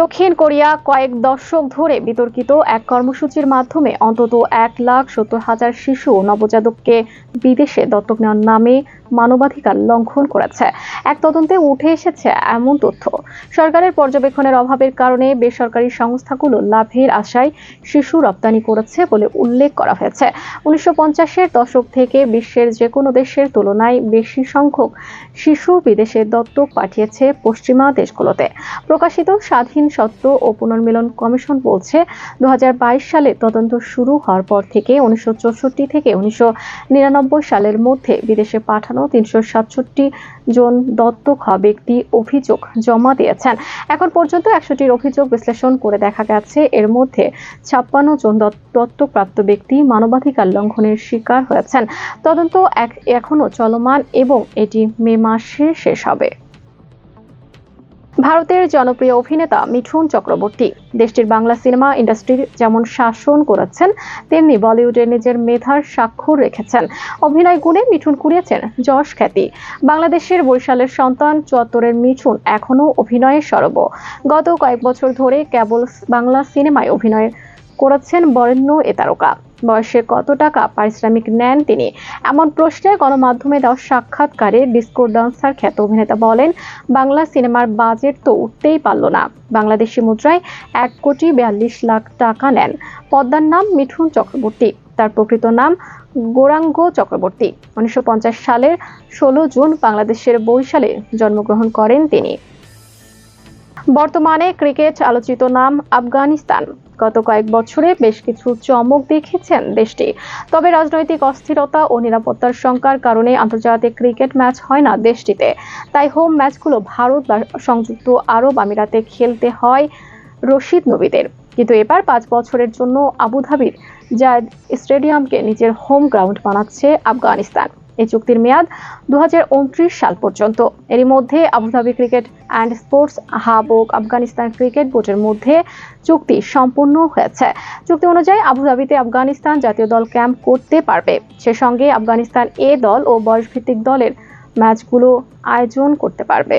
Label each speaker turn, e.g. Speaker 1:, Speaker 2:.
Speaker 1: দক্ষিণ কোরিয়া কয়েক দশক ধরে বিতর্কিত এক কর্মসূচির মাধ্যমে অন্তত এক লাখ সত্তর হাজার শিশু নবজাতককে বিদেশে দত্তক নেওয়ার নামে মানবাধিকার লঙ্ঘন করেছে। এক তদন্তে উঠে এসেছে এমন তথ্য। সরকারের পর্যবেক্ষণের অভাবের কারণে বেসরকারি সংস্থাগুলো লাভের আশায় শিশু রপ্তানি করেছে বলে উল্লেখ করা হয়েছে। উনিশশো পঞ্চাশের দশক থেকে বিশ্বের যে কোনো দেশের তুলনায় বেশি সংখ্যক শিশু বিদেশে দত্তক পাঠিয়েছে পশ্চিমা দেশগুলোতে। প্রকাশিত স্বাধীন সত্য ও পুনর্মিলন কমিশন বলছে দু হাজার বাইশ সালে তদন্ত শুরু হওয়ার পর থেকে উনিশশো চৌষট্টি থেকে উনিশশো নিরানব্বই সালের মধ্যে বিদেশে পাঠানো তিনশো সাতষট্টি জন দত্তক হওয়া ব্যক্তি অভিযোগ জমা দিয়েছেন। এখন পর্যন্ত একশোটির অভিযোগ বিশ্লেষণ করে দেখা গেছে, এর মধ্যে ছাপ্পান্ন জন দত- দত্তকপ্রাপ্ত ব্যক্তি মানবাধিকার লঙ্ঘনের শিকার হয়েছেন। তদন্ত এক- এখনও চলমান এবং এটি মে মাসে শেষ হবে। ভারতের জনপ্রিয় অভিনেতা মিঠুন চক্রবর্তী। দেশটির বাংলা সিনেমা ইন্ডাস্ট্রির যেমন শাসন করেছেন, তেমনি বলিউডে নিজের মেধার স্বাক্ষর রেখেছেন। অভিনয় গুণে মিঠুন কুড়িয়েছেন যশ খ্যাতি। বাংলাদেশের বরিশালের সন্তান চত্বরের মিঠুন এখনও অভিনয়ে সরব। গত কয়েক বছর ধরে কেবল বাংলা সিনেমায় অভিনয় করেছেন বরেণ্য এ তারকা। বয়সে কত টাকা পারিশ্রমিক নেন তিনি? এমন প্রশ্নে গণমাধ্যমে দেওয়া সাক্ষাৎকারে ডিস্কো ডান্সার খ্যাত অভিনেতা বলেন, বাংলা সিনেমার বাজেট তো উঠতেই পারল না। বাংলাদেশি মুদ্রায় এক কোটি বিয়াল্লিশ লাখ টাকা নেন। পদ্মার নাম মিঠুন চক্রবর্তী। তার প্রকৃত নাম গৌরাঙ্গ চক্রবর্তী। উনিশশো পঞ্চাশ সালের ষোলো জুন বাংলাদেশের বরিশালে জন্মগ্রহণ করেন তিনি। বর্তমানে ক্রিকেট আলোচিত নাম আফগানিস্তান। গত কয়েক বছরে বেশ কিছু চমক দেখেছেন দেশটি। তবে রাজনৈতিক অস্থিরতা ও নিরাপত্তার শঙ্কার কারণে আন্তর্জাতিক ক্রিকেট ম্যাচ হয় না দেশটিতে। তাই হোম ম্যাচগুলো ভারত বা সংযুক্ত আরব আমিরাতে খেলতে হয় রশিদ নবীদের। কিন্তু এবার পাঁচ বছরের জন্য আবুধাবির জায়দ স্টেডিয়ামকে নিজের হোম গ্রাউন্ড বানাচ্ছে আফগানিস্তান। এই চুক্তির মেয়াদ দু হাজার উনত্রিশ সাল পর্যন্ত। এরই মধ্যে Abu Dhabi cricket and sports hub O Afghanistan cricket বোর্ডের মধ্যে চুক্তি সম্পূর্ণ হয়েছে। চুক্তি অনুযায়ী আবুধাবিতে আফগানিস্তান জাতীয় দল ক্যাম্প করতে পারবে। সে সঙ্গে আফগানিস্তান এ দল ও বয়সভিত্তিক দলের ম্যাচগুলো আয়োজন করতে পারবে।